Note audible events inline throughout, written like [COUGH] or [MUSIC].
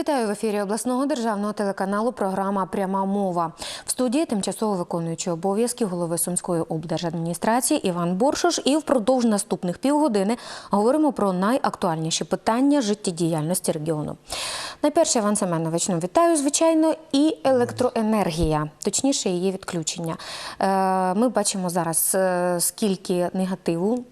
Вітаю в ефірі обласного державного телеканалу. Програма Пряма мова в студії тимчасово виконуючий обов'язки голови Сумської облдержадміністрації Іван Боршош. І впродовж наступних півгодини говоримо про найактуальніші питання життєдіяльності регіону. Найперше, Іван Семенович, ну вітаю, звичайно, і електроенергія, точніше, її відключення. Е, Ми бачимо зараз, е, скільки негативу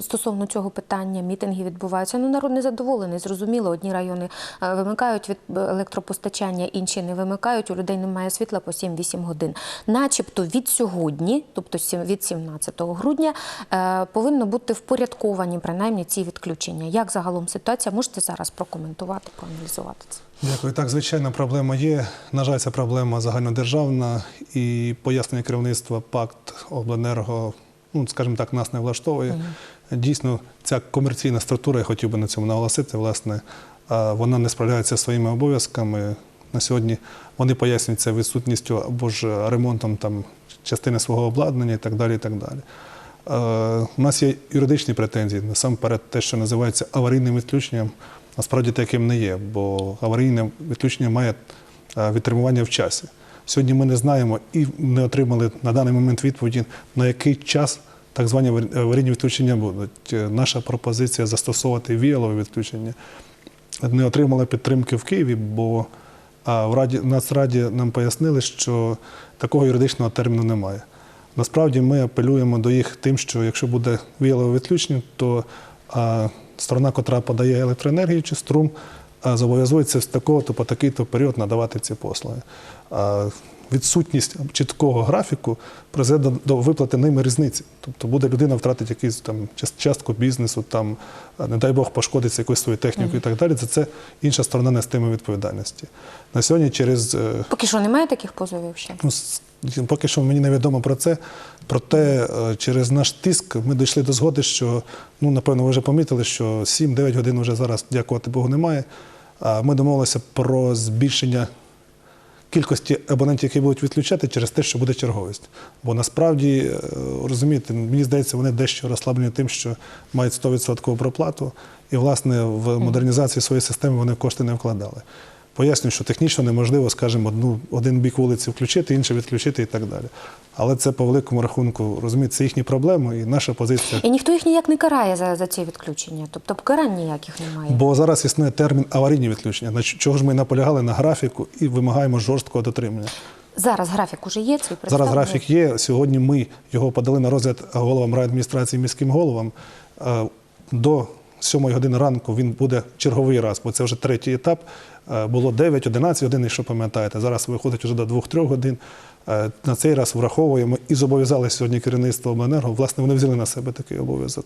стосовно цього питання мітинги відбуваються. Ну, народ не задоволений. Зрозуміло, одні райони е, вимикають від електропостачання, інші не вимикають. У людей немає світла по 7-8 годин. Начебто від сьогодні, тобто від 17 грудня, е, повинно бути впорядковані принаймні ці відключення. Як загалом ситуація? Можете зараз прокоментувати, проаналізувати це? Дякую. Так, звичайно, проблема є. На жаль, ця проблема загальнодержавна і пояснення керівництва пакт обленерго, ну скажімо так, нас не влаштовує. Дійсно, ця комерційна структура, я хотів би на цьому наголосити, власне, вона не справляється зі своїми обов'язками. На сьогодні вони пояснюються відсутністю або ж ремонтом там частини свого обладнання і так далі. І так далі. Е, У нас є юридичні претензії, насамперед те, що називається аварійним відключенням, насправді таким не є, бо аварійне відключення має відтримування в часі. Сьогодні ми не знаємо і не отримали на даний момент відповіді, на який час так звані аварі- аварійні відключення будуть. Е, Наша пропозиція застосовувати віялове відключення не отримала підтримки в Києві, бо в Раді Нацраді нам пояснили, що такого юридичного терміну немає. Насправді ми апелюємо до їх тим, що якщо буде віялове відключення, то сторона, котра подає електроенергію чи струм, зобов'язується з такого-то по такий-то період надавати ці послуги. Відсутність чіткого графіку призведе до, виплати ними різниці. Тобто буде людина втратить якусь там частку бізнесу, там, не дай Бог, пошкодиться якусь свою техніку і так далі. За це інша сторона нестиме відповідальності. На сьогодні через е, Поки що немає таких позовів ще. Ну, поки що мені невідомо про це. Проте е, через наш тиск ми дійшли до згоди, що ну напевно ви вже помітили, що 7-9 годин вже зараз, дякувати Богу, немає. Ми домовилися про збільшення кількості абонентів, які будуть відключати через те, що буде черговість. Бо насправді, е, розумієте, мені здається, вони дещо розслаблені тим, що мають 100% проплату, і, власне, в модернізацію своєї системи вони кошти не вкладали. Пояснюю, що технічно неможливо, скажімо, одну, один бік вулиці включити, інший відключити і так далі. Але це по великому рахунку, розумієте, це їхні проблеми, і наша позиція. І ніхто їх ніяк не карає за, за ці відключення. Тобто покарань ніяких немає. Бо зараз існує термін аварійні відключення. Значить, чого ж ми наполягали на графіку і вимагаємо жорсткого дотримання. Зараз графік уже є, цей Зараз графік є. Сьогодні ми його подали на розгляд головам райадміністрації міським головам. Е, До 7 години ранку він буде черговий раз, бо це вже третій етап. Е, Було 9-11 годин, якщо пам'ятаєте. Зараз виходить вже до 2-3 годин. Е, На цей раз враховуємо і зобов'язали сьогодні керівництво обленерго. Власне, вони взяли на себе такий обов'язок.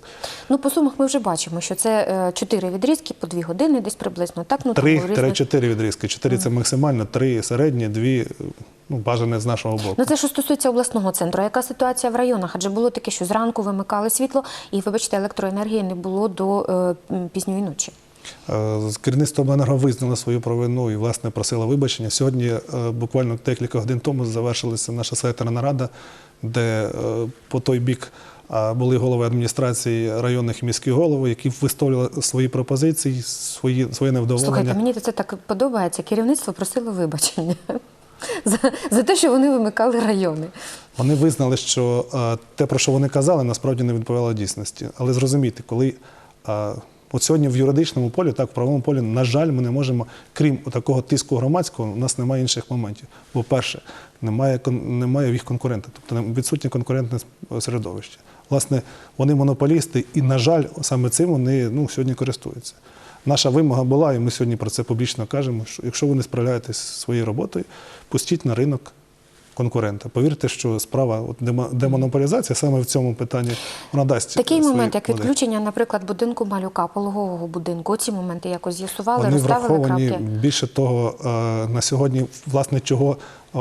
Ну, по сумах ми вже бачимо, що це е, чотири відрізки по дві години, десь приблизно. Так, ну, там у різних- 3-4 відрізки. 4 – це максимально, 3 – середні, 2 – ну, бажане з нашого боку. Ну, це що стосується обласного центру. Яка ситуація в районах? Адже було таке, що зранку вимикали світло, і, вибачте, електроенергії не було до е, пізньої ночі. Е, Керівництво обленерго визнало свою провину і власне просило вибачення. Сьогодні, е, буквально декілька годин тому, завершилася наша селекторна нарада, де е, по той бік були голови адміністрації районних і міських голови, які висловлювали свої пропозиції, свої своє невдоволення. Слухайте, мені це так подобається. Керівництво просило вибачення [LAUGHS] за, за те, що вони вимикали райони. Вони визнали, що те, про що вони казали, насправді не відповідало дійсності. Але зрозумійте, коли от сьогодні в юридичному полі, так в правовому полі, на жаль, ми не можемо, крім такого тиску громадського, у нас немає інших моментів. Бо, перше, немає, немає їх конкурента, тобто відсутнє конкурентне середовище. Власне, вони монополісти, і, на жаль, саме цим вони ну, сьогодні користуються. Наша вимога була, і ми сьогодні про це публічно кажемо, що якщо ви не справляєтесь зі своєю роботою, пустіть на ринок конкурента. Повірте, що справа от демонополізація саме в цьому питанні вона дасть Такий момент, як відключення, наприклад, будинку малюка, пологового будинку. Ці моменти якось з'ясували, розставили враховані. крапки. Більше того, е, на сьогодні, власне, чого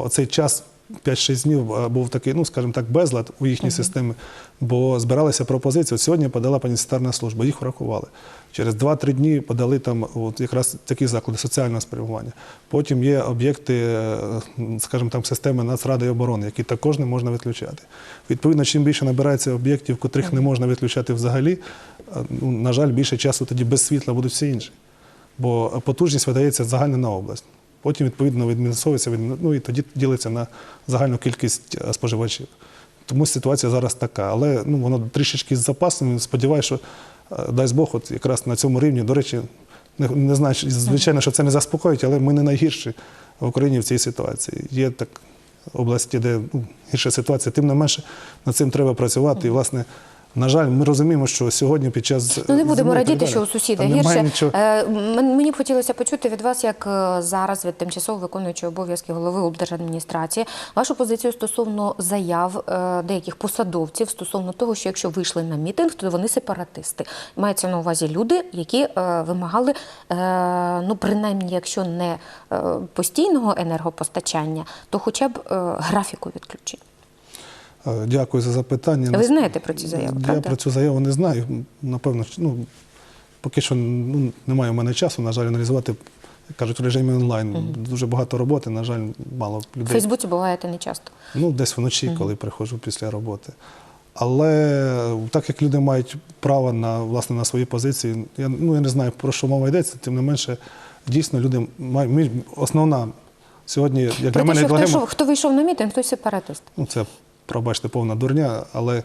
цей час 5-6 днів е, був такий, ну скажімо так, безлад у їхній системі, бо збиралися пропозиції. От сьогодні подала пенітенціарна служба, їх врахували. Через 2-3 дні подали там от якраз такі заклади соціального спрямування. Потім є об'єкти, е, скажімо там, системи Нацради і оборони, які також не можна відключати. Відповідно, чим більше набирається об'єктів, котрих не можна відключати взагалі, е, ну, на жаль, більше часу тоді без світла будуть всі інші. бо потужність видається загально на область. Потім, відповідно, відмінусовується, від- ну і тоді ділиться на загальну кількість е, споживачів. Тому ситуація зараз така. Але ну, воно трішечки з запасом. Сподіваюся, що е, дасть Бог, от якраз на цьому рівні, до речі, не, не знаю, звичайно, що це не заспокоїть, але ми не найгірші в Україні в цій ситуації. Є так області, де ну, гірша ситуація, тим не менше над цим треба працювати. І, власне, на жаль, ми розуміємо, що сьогодні під час Ну не будемо радіти, що у сусіда гірше. нічого. Е, Мені б хотілося почути від вас, як е, зараз від тимчасово виконуючого обов'язки голови облдержадміністрації, вашу позицію стосовно заяв е, деяких посадовців стосовно того, що якщо вийшли на мітинг, то вони сепаратисти. Мається на увазі люди, які вимагали, ну принаймні, якщо не постійного енергопостачання, то хоча б графіку відключень. Е, Дякую за запитання. Ви знаєте про ці заяви, Я правда? про цю заяву не знаю. Напевно, ну, поки що ну, немає в мене часу, на жаль, аналізувати, як кажуть, в режимі онлайн. Дуже багато роботи, на жаль, мало В людей. Фейсбуці буваєте не часто. Ну, десь вночі, коли приходжу після роботи. Але так як люди мають право на, власне, на свої позиції, я, ну, я не знаю, про що мова йдеться, тим не менше, дійсно, люди мають. Основна сьогодні, як для Про мене, що хто, йшов- хто вийшов на мітинг, той сепаратист. ну, це, пробачте, повна дурня, але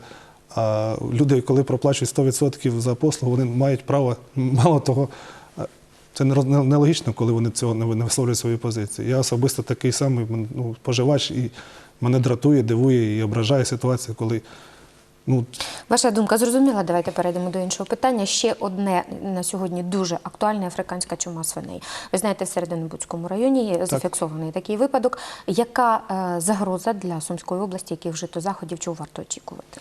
а, люди, коли проплачують 100% за послугу, вони мають право, мало того, це нелогічно, коли вони цього не, висловлюють свої позиції. Я особисто такий самий ну, споживач, і мене дратує, дивує і ображає ситуація, коли ну, Ваша думка зрозуміла. Давайте перейдемо до іншого питання. Ще одне на сьогодні дуже актуальне африканська чума свиней. Ви знаєте, в Серединобудському районі є зафіксований такий випадок. Яка е, загроза для Сумської області, яких вжито заходів, чого варто очікувати?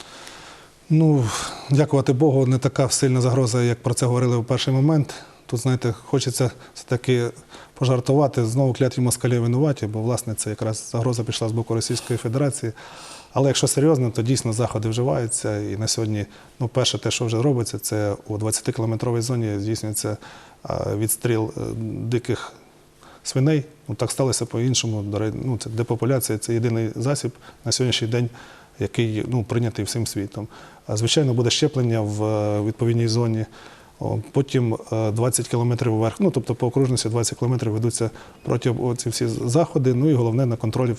Ну, дякувати Богу, не така сильна загроза, як про це говорили в перший момент. Тут, знаєте, хочеться все-таки пожартувати, знову кляті москалі винуваті, бо, власне, це якраз загроза пішла з боку Російської Федерації. Але якщо серйозно, то дійсно заходи вживаються. І на сьогодні, ну, перше, те, що вже робиться, це у 20-кілометровій зоні здійснюється відстріл е, диких свиней. Ну, так сталося по-іншому. Ну, це депопуляція це єдиний засіб на сьогоднішній день, який ну, прийнятий всім світом. Звичайно, буде щеплення в е, відповідній зоні. Потім е, 20 кілометрів вверх, ну тобто по окружності 20 кілометрів ведуться проти ці всі заходи. Ну і головне на контролі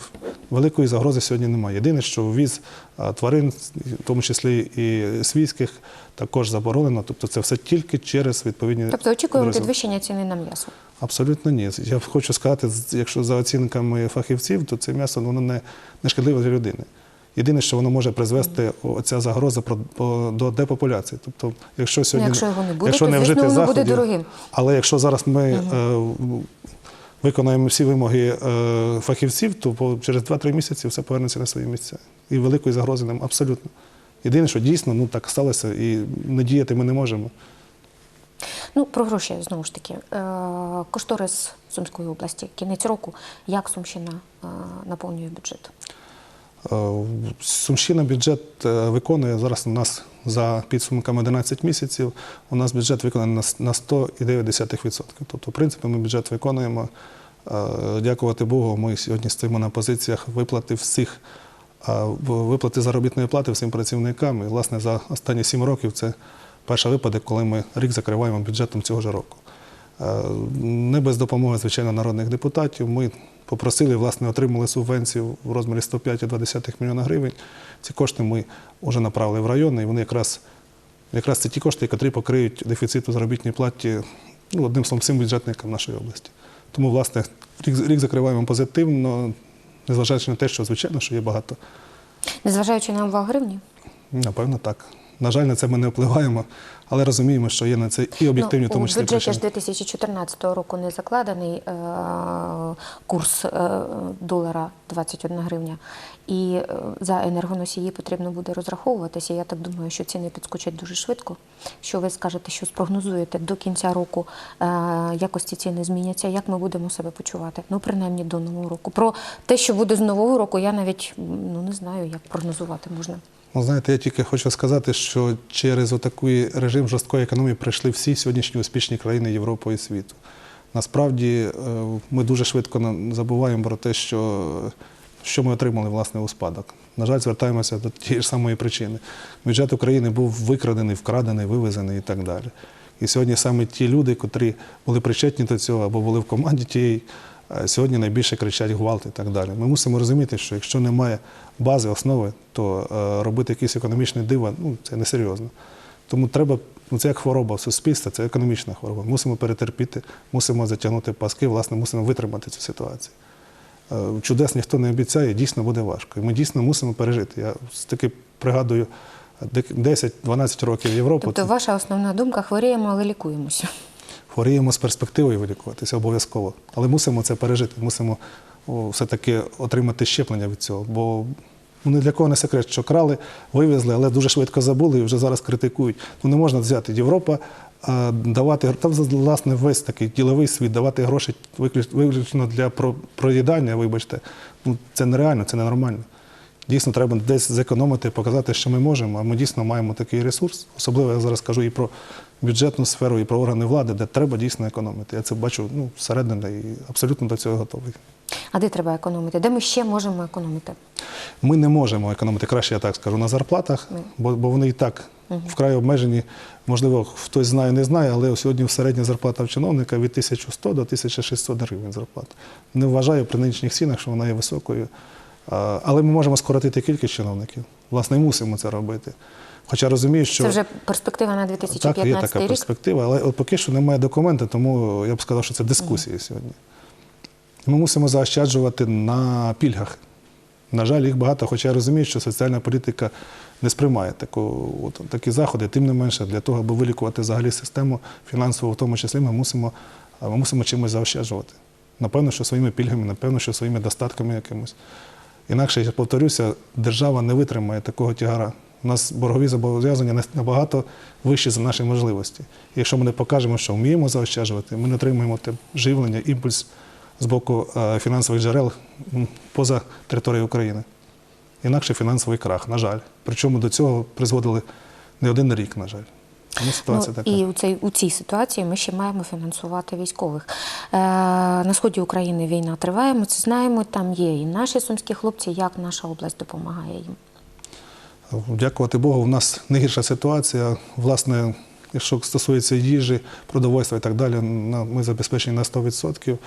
великої загрози сьогодні немає. Єдине, що ввіз е, тварин, в тому числі і свійських, також заборонено. Тобто це все тільки через відповідні Тобто очікуємо підрозділи. підвищення ціни на м'ясо. Абсолютно ні. Я хочу сказати, якщо за оцінками фахівців, то це м'ясо воно не, не шкідливе для людини. Єдине, що воно може призвести оця загроза до депопуляції. Тобто, якщо сьогодні якщо його не буде, якщо то, не вжити воно буде дорогим. але якщо зараз ми е, виконаємо всі вимоги е, фахівців, то через 2-3 місяці все повернеться на свої місця. І великої загрози нам абсолютно. Єдине, що дійсно ну, так сталося, і не діяти ми не можемо. Ну, про гроші знову ж таки. Е, Кошторис Сумської області, кінець року. Як Сумщина е, наповнює бюджет? Е, Сумщина бюджет е, виконує зараз у нас за підсумками 11 місяців. У нас бюджет виконаний на с- на 100,9%. Тобто, в принципі, ми бюджет виконуємо. Е, Дякувати Богу, ми сьогодні стоїмо на позиціях виплати всіх виплати заробітної плати всім працівникам. І, власне, за останні 7 років це перший випадок, коли ми рік закриваємо бюджетом цього ж року. Не без допомоги, звичайно, народних депутатів. Ми попросили, власне, отримали субвенцію в розмірі 105,2 мільйона гривень. Ці кошти ми вже направили в райони, і вони якраз, якраз це ті кошти, які покриють дефіцит у заробітній платі, ну, одним словом, всім бюджетникам нашої області. Тому, власне, рік, рік закриваємо позитивно, незважаючи на те, що, звичайно, що є багато. Незважаючи на увагу гривні? Напевно, так. На жаль, на це ми не впливаємо, але розуміємо, що є на це і об'єктивні, ну, тому у числі бюджеті причини. ж 2014 року не закладений е, курс е, долара 21 гривня. І е, за енергоносії потрібно буде розраховуватися. Я так думаю, що ціни підскочать дуже швидко. Що ви скажете, що спрогнозуєте до кінця року е, якості ціни зміняться, як ми будемо себе почувати? Ну, принаймні до нового року. Про те, що буде з нового року, я навіть ну не знаю, як прогнозувати можна. Ну, знаєте, я тільки хочу сказати, що через отакий режим жорсткої економії пройшли всі сьогоднішні успішні країни Європи і світу. Насправді е, ми дуже швидко забуваємо про те, що, що ми отримали власне у спадок. На жаль, звертаємося до тієї ж самої причини. Бюджет України був викрадений, вкрадений, вивезений і так далі. І сьогодні саме ті люди, котрі були причетні до цього або були в команді тієї, е, сьогодні найбільше кричать гвалт і так далі. Ми мусимо розуміти, що якщо немає бази, основи, то е, робити якісь економічні дива ну, це несерйозно. Тому треба, ну це як хвороба в суспільстві, це економічна хвороба. Мусимо перетерпіти, мусимо затягнути паски, власне, мусимо витримати цю ситуацію. Е, Чудес ніхто не обіцяє, дійсно буде важко. І ми дійсно мусимо пережити. Я таки пригадую е, 10-12 років Європи. Тобто, ваша основна думка хворіємо, але лікуємося. Хворіємо з перспективою вилікуватися обов'язково. Але мусимо це пережити, мусимо все-таки отримати щеплення від цього. Бо ну, ні для кого не секрет, що крали, вивезли, але дуже швидко забули і вже зараз критикують. Ну не можна взяти Європа, давати там власне весь такий діловий світ, давати гроші виключно для проїдання, вибачте. Ну це нереально, це ненормально. Дійсно, треба десь зекономити, показати, що ми можемо. А ми дійсно маємо такий ресурс. Особливо я зараз кажу і про бюджетну сферу, і про органи влади, де треба дійсно економити. Я це бачу ну, зсередини і абсолютно до цього готовий. А де треба економити? Де ми ще можемо економити? Ми не можемо економити, краще я так скажу, на зарплатах, бо, бо вони і так вкрай обмежені. Можливо, хтось знає, не знає, але сьогодні середня зарплата в чиновника від 1100 до 1600 гривень зарплата. Не вважаю при нинішніх цінах, що вона є високою. Але ми можемо скоротити кількість чиновників. Власне, і мусимо це робити. Хоча розумію, що Це вже перспектива на так, є така рік. перспектива, але от поки що немає документу, тому я б сказав, що це дискусії сьогодні. Ми мусимо заощаджувати на пільгах. На жаль, їх багато, хоча я розумію, що соціальна політика не сприймає таку, от, такі заходи. Тим не менше, для того, аби вилікувати взагалі систему фінансову, в тому числі, ми мусимо, ми мусимо чимось заощаджувати. Напевно, що своїми пільгами, напевно, що своїми достатками якимось. Інакше, я повторюся, держава не витримає такого тягара. У нас боргові зобов'язання набагато вищі за наші можливості. І якщо ми не покажемо, що вміємо заощаджувати, ми не отримаємо те живлення, імпульс з боку е, фінансових джерел поза територією України. Інакше фінансовий крах, на жаль. Причому до цього призводили не один рік, на жаль. Тому ситуація Ну, така. і у цій, у цій ситуації ми ще маємо фінансувати військових. Е, на сході України війна триває, ми це знаємо. Там є і наші сумські хлопці, як наша область допомагає їм. Дякувати Богу, у нас не гірша ситуація. Власне, якщо стосується їжі, продовольства і так далі, ми забезпечені на 100%.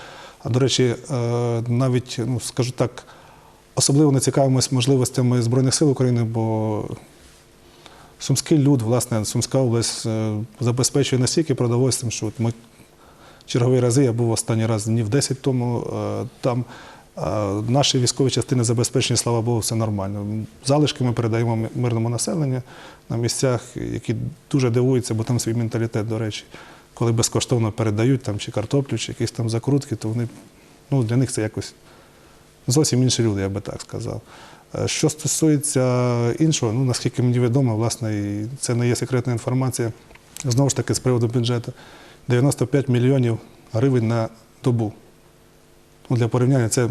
А до речі, е, навіть, ну, скажу так, особливо не цікавимося можливостями Збройних сил України, бо Сумський люд, власне, Сумська область е, забезпечує настільки продовольством, що от ми чергові рази, я був останній раз днів 10 тому, е, там е, наші військові частини забезпечені, слава Богу, все нормально. Залишки ми передаємо мирному населенню на місцях, які дуже дивуються, бо там свій менталітет, до речі. Коли безкоштовно передають там, чи картоплю, чи якісь там закрутки, то вони, ну, для них це якось зовсім інші люди, я би так сказав. Е, Що стосується іншого, ну наскільки мені відомо, власне, і це не є секретна інформація, знову ж таки, з приводу бюджету, 95 мільйонів гривень на добу. Ну, для порівняння, це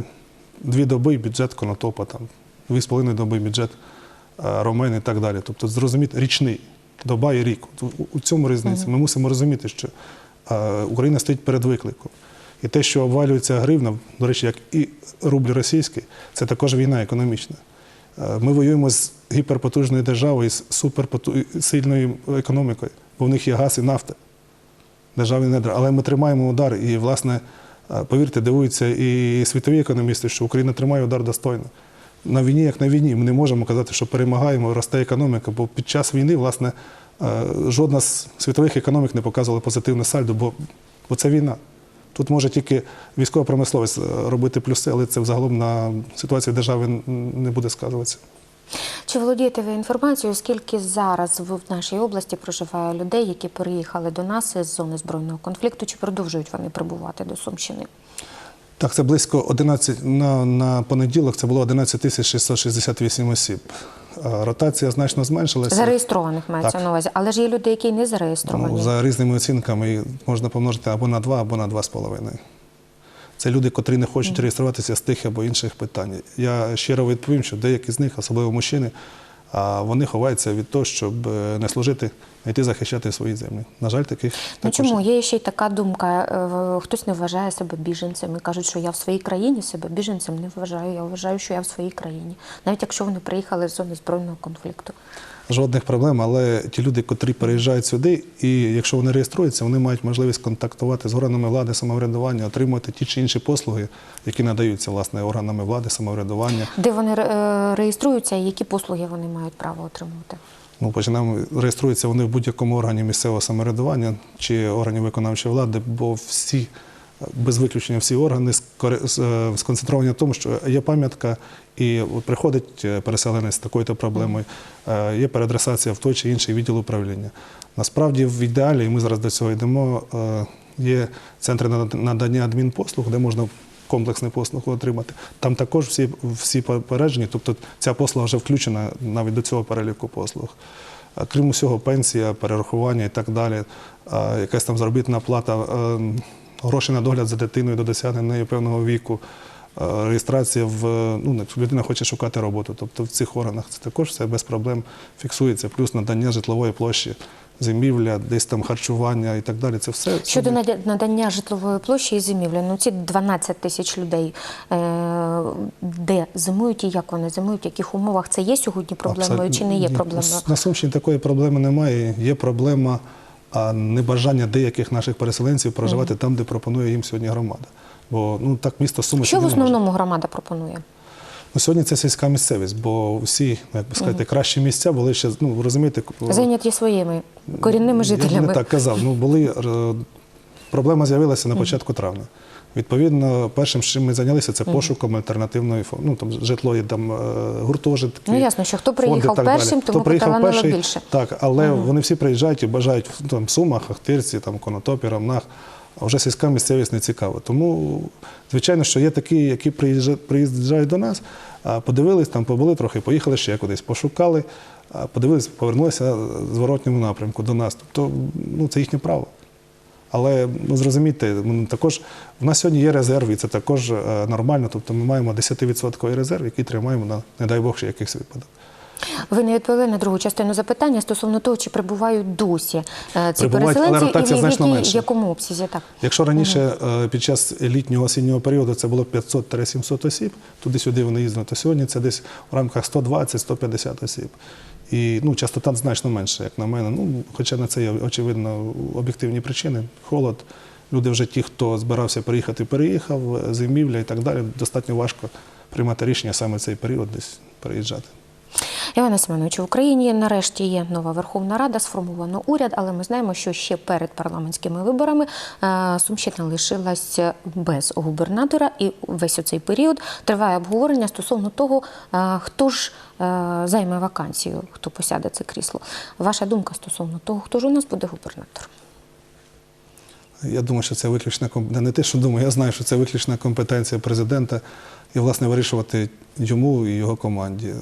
дві доби бюджет Конотопа, там, дві з половиною доби бюджет е, Ромен і так далі. Тобто, зрозуміти, річний, доба і рік. У, цьому різниця. Ми мусимо розуміти, що е, Україна стоїть перед викликом. І те, що обвалюється гривна, до речі, як і рубль російський, це також війна економічна. Е, Ми воюємо з гіперпотужною державою, з суперсильною економікою, бо в них є газ і нафта. Державні недра. Але ми тримаємо удар. І, власне, е, повірте, дивуються і світові економісти, що Україна тримає удар достойно. На війні, як на війні, ми не можемо казати, що перемагаємо, росте економіка, бо під час війни, власне, е, жодна з світових економік не показувала позитивне сальдо, бо, бо це війна. Тут може тільки військова промисловість е, робити плюси, але це взагалом на ситуації держави не буде сказуватися. Чи володієте ви інформацією, скільки зараз в нашій області проживає людей, які переїхали до нас із зони збройного конфлікту, чи продовжують вони прибувати до Сумщини? Так, це близько 11, на, на понеділок це було 11 тисяч 668 осіб. Ротація значно зменшилася. Зареєстрованих мається Так. на увазі, але ж є люди, які не зареєстровані. Ну, за різними оцінками можна помножити або на 2, або на 2,5. Це люди, котрі не хочуть реєструватися з тих або інших питань. Я щиро відповім, що деякі з них, особливо мужчини, а вони ховаються від того, щоб е, не служити, а йти захищати свої землі. На жаль, таких Ну також. чому є ще й така думка? е, Хтось не вважає себе біженцем і кажуть, що я в своїй країні себе біженцем не вважаю. Я вважаю, що я в своїй країні, навіть якщо вони приїхали з зони збройного конфлікту. Жодних проблем. Але ті люди, котрі переїжджають сюди, і якщо вони реєструються, вони мають можливість контактувати з органами влади самоврядування, отримувати ті чи інші послуги, які надаються власне органами влади самоврядування. Де вони е, реєструються і які послуги вони мають право отримувати? Ну, починаємо реєструються вони в будь-якому органі місцевого самоврядування чи органі виконавчої влади, бо всі, без виключення, всі органи е, сконцентровані на тому, що є пам'ятка, і приходить е, переселенець з такою-то проблемою, е, є переадресація в той чи інший відділ управління. Насправді, в ідеалі, і ми зараз до цього йдемо, е, є центри надання адмінпослуг, де можна комплексні послуги отримати. Там також всі, всі попереджені, тобто ця послуга вже включена навіть до цього переліку послуг. Крім усього, пенсія, перерахування і так далі, якась там заробітна плата, гроші на догляд за дитиною до досягнення певного віку, реєстрація в ну, якщо людина хоче шукати роботу. Тобто в цих органах це також все без проблем фіксується, плюс надання житлової площі, зимівля, десь там харчування і так далі. Це все Щодо надання житлової площі і зимівлі, ну ці 12 тисяч людей, е, де зимують і як вони зимують, в яких умовах це є сьогодні проблемою Абсолютно. чи не є проблемою? На Сумщині такої проблеми немає. Є проблема а, небажання деяких наших переселенців проживати там, де пропонує їм сьогодні громада. Бо ну так місто Суми Що в собі не може. основному громада пропонує? Ну, сьогодні це сільська місцевість, бо всі, ну, як би сказати, кращі місця були ще, ну ви розумієте, Зайняті своїми корінними Я б жителями. не так казав. Ну, були, е, проблема з'явилася на початку травня. Відповідно, першим, чим ми зайнялися, це пошуком альтернативної ну, там, житлої там, е, гуртожитки. Ну, ясно, що хто приїхав першим, тому поталанило більше. Так, але вони всі приїжджають і бажають в там, Сумах, Ахтирці, там, Конотопі, Рамнах, а вже сільська місцевість не цікава. Тому, звичайно, що є такі, які приїжджа- приїжджають до нас, подивились, там побули трохи, поїхали ще кудись, пошукали, подивились, повернулися в зворотньому напрямку до нас. Тобто, ну, це їхнє право. Але ну, зрозумійте, ну, також в нас сьогодні є резерв, і це також е, нормально. Тобто ми маємо 10% резерв, який тримаємо на, не дай Бог, ще якийсь випадок. Ви не відповіли на другу частину запитання стосовно того, чи прибувають досі е, ці Прибувають, але переселенці ротація і в значно якій- менша. якому обсязі так? Якщо раніше е, під час літнього осіннього періоду це було 500-700 осіб, туди-сюди вони їздили, то сьогодні це десь в рамках 120-150 осіб. І ну, частота значно менша, як на мене. Ну, хоча на це є очевидно об'єктивні причини. Холод. Люди вже ті, хто збирався приїхати, переїхав, е, зимівля і так далі. Достатньо важко приймати рішення саме в цей період десь переїжджати. Іване Семеновичу, в Україні нарешті є нова Верховна Рада, сформовано уряд, але ми знаємо, що ще перед парламентськими виборами е, Сумщина лишилась без губернатора, і весь оцей період триває обговорення стосовно того, е, хто ж е, займе вакансію, хто посяде це крісло. Ваша думка стосовно того, хто ж у нас буде губернатор? Я думаю, що це виключна не те, що думаю, я знаю, що це виключна компетенція президента і, власне, вирішувати йому і його команді.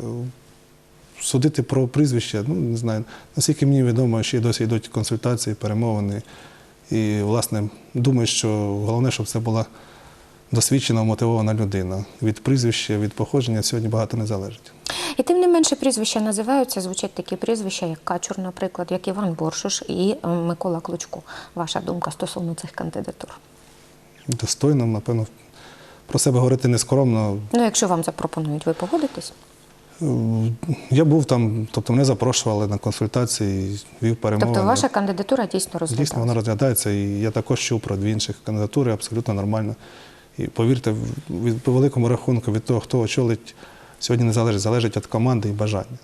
Судити про прізвище, ну не знаю. Наскільки мені відомо, ще й досі йдуть консультації, перемовини. І, власне, думаю, що головне, щоб це була досвідчена, мотивована людина. Від прізвища, від походження сьогодні багато не залежить. І тим не менше прізвища називаються, звучать такі прізвища, як Качур, наприклад, як Іван Боршуш і Микола Клочко. Ваша думка стосовно цих кандидатур? Достойно, напевно, про себе говорити нескромно. Ну, якщо вам запропонують, ви погодитесь? Я був там, тобто мене запрошували на консультації, вів перемовини. Тобто ваша кандидатура дійсно розглядається? Дійсно, вона розглядається, і я також чув про дві інших кандидатури, абсолютно нормально. І повірте, від, по великому рахунку від того, хто очолить, сьогодні не залежить, залежить від команди і бажання.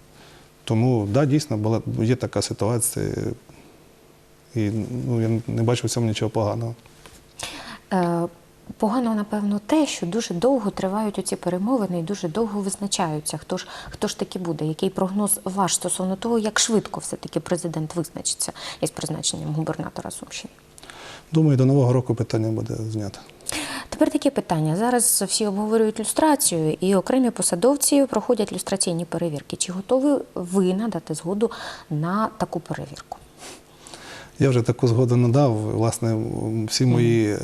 Тому, так, да, дійсно, була, є така ситуація, і ну, я не бачу в цьому нічого поганого. Погано, напевно, те, що дуже довго тривають оці перемовини і дуже довго визначаються, хто ж, хто ж таки буде. Який прогноз ваш стосовно того, як швидко все-таки президент визначиться із призначенням губернатора Сумщини? Думаю, до Нового року питання буде знято. Тепер таке питання. Зараз всі обговорюють люстрацію, і окремі посадовці проходять люстраційні перевірки. Чи готові ви надати згоду на таку перевірку? Я вже таку згоду надав. Власне, всі мої, е,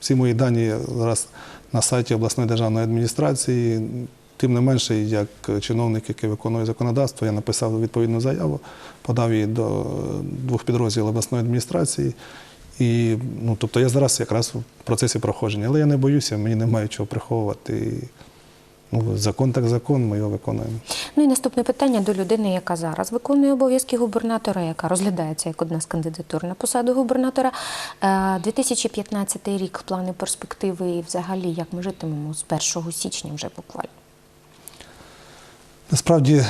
всі мої дані зараз на сайті обласної державної адміністрації. Тим не менше, як чиновник, який виконує законодавство, я написав відповідну заяву, подав її до двох підрозділів обласної адміністрації. І, ну, тобто я зараз якраз в процесі проходження. Але я не боюся, мені немає чого приховувати. Ну, закон так закон, ми його виконуємо. Ну і наступне питання до людини, яка зараз виконує обов'язки губернатора, яка розглядається як одна з кандидатур на посаду губернатора. Е, 2015 рік, плани перспективи і взагалі як ми житимемо з 1 січня вже буквально. Насправді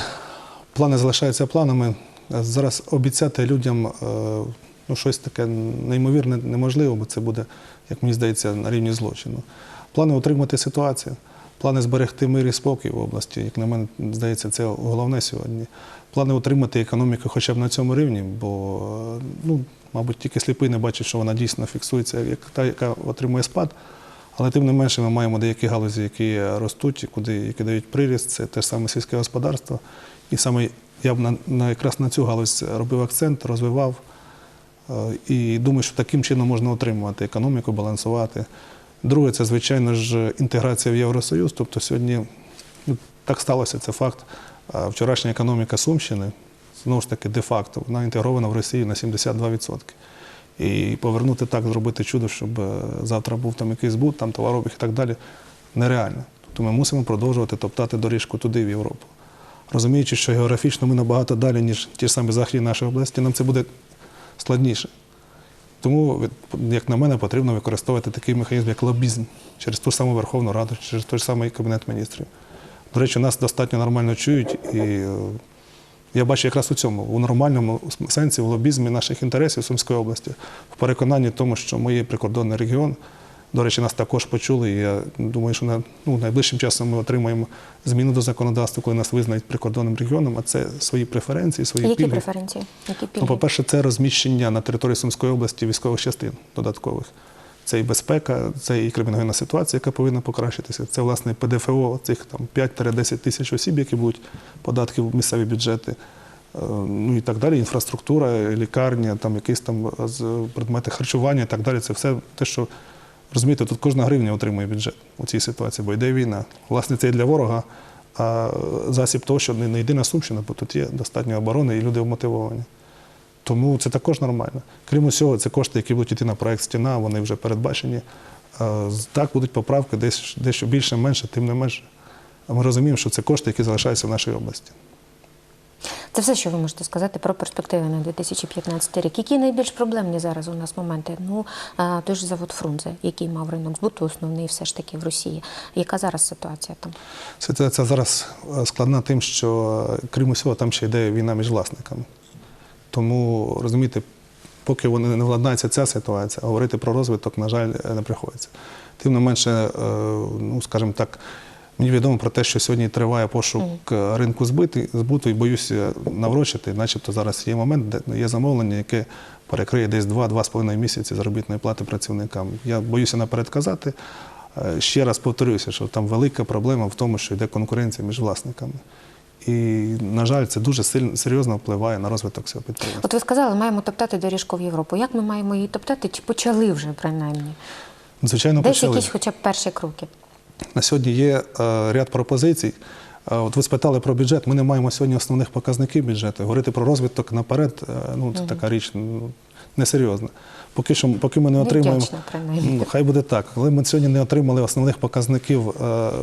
плани залишаються планами. Зараз обіцяти людям е, ну, щось таке неймовірне неможливо, бо це буде, як мені здається, на рівні злочину. Плани утримати ситуацію, плани зберегти мир і спокій в області, як на мене здається, це головне сьогодні. Плани утримати економіку хоча б на цьому рівні, бо ну, мабуть, тільки сліпий не бачить, що вона дійсно фіксується, як та, яка отримує спад. Але тим не менше ми маємо деякі галузі, які ростуть, куди, які дають приріст. Це те ж саме сільське господарство. І саме я б на, на, якраз на цю галузь робив акцент, розвивав. Е, І думаю, що таким чином можна отримувати економіку, балансувати. Друге, це, звичайно ж, інтеграція в Євросоюз. Тобто сьогодні ну, так сталося, це факт. Вчорашня економіка Сумщини, знову ж таки, де-факто, вона інтегрована в Росію на 72%. І повернути так, зробити чудо, щоб е, завтра був там якийсь збут, там товарообіг і так далі, нереально. Тобто ми мусимо продовжувати топтати доріжку туди, в Європу. Розуміючи, що географічно ми набагато далі, ніж ті ж самі західні нашої області, нам це буде складніше. Тому, як на мене, потрібно використовувати такий механізм, як лобізм через ту саму Верховну Раду, через той самий Кабінет міністрів. До речі, нас достатньо нормально чують, і е, я бачу якраз у цьому, у нормальному сенсі, в лобізмі наших інтересів Сумської області, в переконанні тому, що ми є прикордонний регіон. До речі, нас також почули, і я думаю, що на, ну, найближчим часом ми отримаємо зміну до законодавства, коли нас визнають прикордонним регіоном, а це свої преференції, свої Які пільги. преференції? Які Ну, по-перше, це розміщення на території Сумської області військових частин додаткових. Це і безпека, це і криміногенна ситуація, яка повинна покращитися. Це, власне, ПДФО, цих 5-10 тисяч осіб, які будуть податки в місцеві бюджети. Е, Ну і так далі, інфраструктура, лікарня, там якісь там предмети харчування і так далі. Це все те, що розумієте, тут кожна гривня отримує бюджет у цій ситуації, бо йде війна. Власне, це і для ворога, а засіб того, що не не йди на Сумщину, бо тут є достатньо оборони і люди вмотивовані. Тому це також нормально. Крім усього, це кошти, які будуть йти на проект стіна, вони вже передбачені. Е, Так будуть поправки, дещо більше, менше, тим не менше. А Ми розуміємо, що це кошти, які залишаються в нашій області. Це все, що ви можете сказати про перспективи на 2015 рік. Які найбільш проблемні зараз у нас моменти? Ну, той ж завод Фрунзе, який мав ринок збуту основний все ж таки в Росії. Яка зараз ситуація там? Ситуація зараз складна тим, що крім усього, там ще йде війна між власниками. Тому, розумієте, поки вони не владнається ця ситуація, говорити про розвиток, на жаль, е, не приходиться. Тим не менше, е, ну, скажімо так, мені відомо про те, що сьогодні триває пошук е, ринку збити, збуту, і боюся наврочити, начебто зараз є момент, де є замовлення, яке перекриє десь 2-2,5 місяці заробітної плати працівникам. Я боюся наперед казати. Е, Ще раз повторюся, що там велика проблема в тому, що йде конкуренція між власниками. І, на жаль, це дуже сильно серйозно впливає на розвиток цього підприємства. От ви сказали, маємо топтати доріжку в Європу. Як ми маємо її топтати? Чи почали вже принаймні? Звичайно, Десь почали. якісь хоча б перші кроки. На сьогодні є е, ряд пропозицій. Е, От ви спитали про бюджет. Ми не маємо сьогодні основних показників бюджету. Говорити про розвиток наперед, е, ну це така річ ну, несерйозна. Поки що, поки ми не отримаємо. Ну, хай буде так. Коли ми сьогодні не отримали основних показників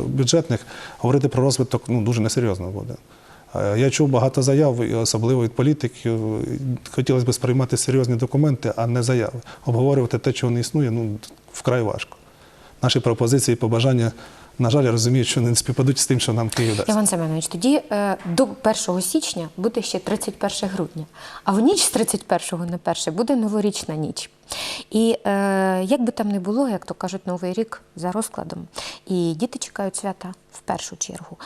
бюджетних, говорити про розвиток ну, дуже несерйозно буде. Я чув багато заяв, особливо від політиків. Хотілося б сприймати серйозні документи, а не заяви. Обговорювати те, чого не існує, ну вкрай важко наші пропозиції, і побажання. На жаль, я розумію, що не співпадуть з тим, що нам Київ дасть. Іван Семенович, тоді е, до 1 січня буде ще 31 грудня, а в ніч з 31 на 1 буде новорічна ніч. І е, як би там не було, як то кажуть, новий рік за розкладом, і діти чекають свята в першу чергу.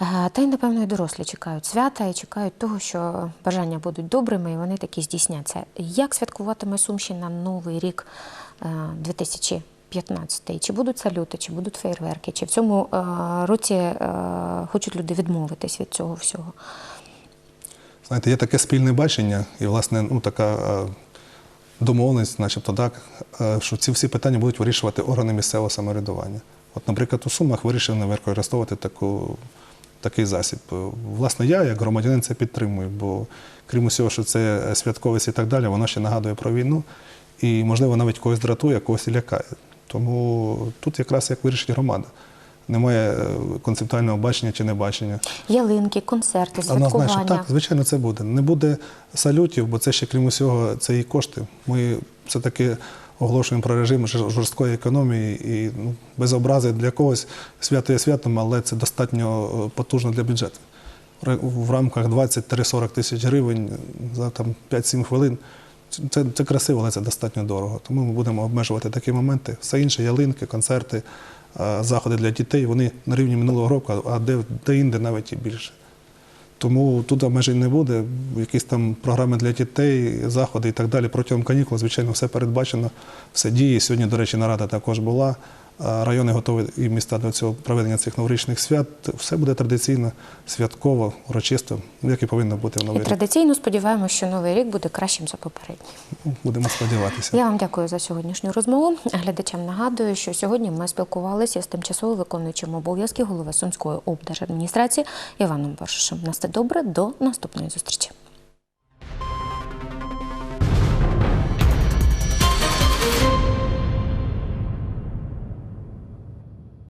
Е, та й, напевно, і дорослі чекають свята і чекають того, що бажання будуть добрими, і вони такі здійсняться. Як святкуватиме Сумщина новий рік 2020? 15-й, чи будуть салюти, чи будуть фейерверки, чи в цьому е, році е, хочуть люди відмовитись від цього всього. Знаєте, є таке спільне бачення, і, власне, ну така е, домовленість, начебто так, що ці всі питання будуть вирішувати органи місцевого самоврядування. От, наприклад, у Сумах вирішили не використовувати таку, такий засіб. Власне, я, як громадянин, це підтримую, бо крім усього, що це святковість і так далі, воно ще нагадує про війну і, можливо, навіть когось дратує, когось лякає. Тому тут якраз як вирішить громада. немає е, концептуального бачення чи небачення. Ялинки, концерти, святкування. так, звичайно, це буде. Не буде салютів, бо це ще крім усього, це і кошти. Ми все-таки оголошуємо про режим жорсткої економії і ну, без образи для когось свято є святом, але це достатньо е, потужно для бюджету. В рамках 20-40 тисяч гривень за там 5-7 хвилин. Це, це красиво, але це достатньо дорого. Тому ми будемо обмежувати такі моменти. Все інше, ялинки, концерти, е, заходи для дітей, вони на рівні минулого року, а де, де інде навіть і більше. Тому тут обмежень не буде. Якісь там програми для дітей, заходи і так далі. Протягом канікул, звичайно, все передбачено, все діє. Сьогодні, до речі, нарада також була. Райони готові і міста до цього проведення цих новорічних свят. Все буде традиційно, святково, урочисто, як і повинно бути в І новий рік. традиційно сподіваємося, що новий рік буде кращим за попередній. Ну, Будемо сподіватися. Я вам дякую за сьогоднішню розмову. Глядачам нагадую, що сьогодні ми спілкувалися з тимчасово виконуючим обов'язки голови Сумської облдержадміністрації Іваном Боршишем. На все добре, до наступної зустрічі.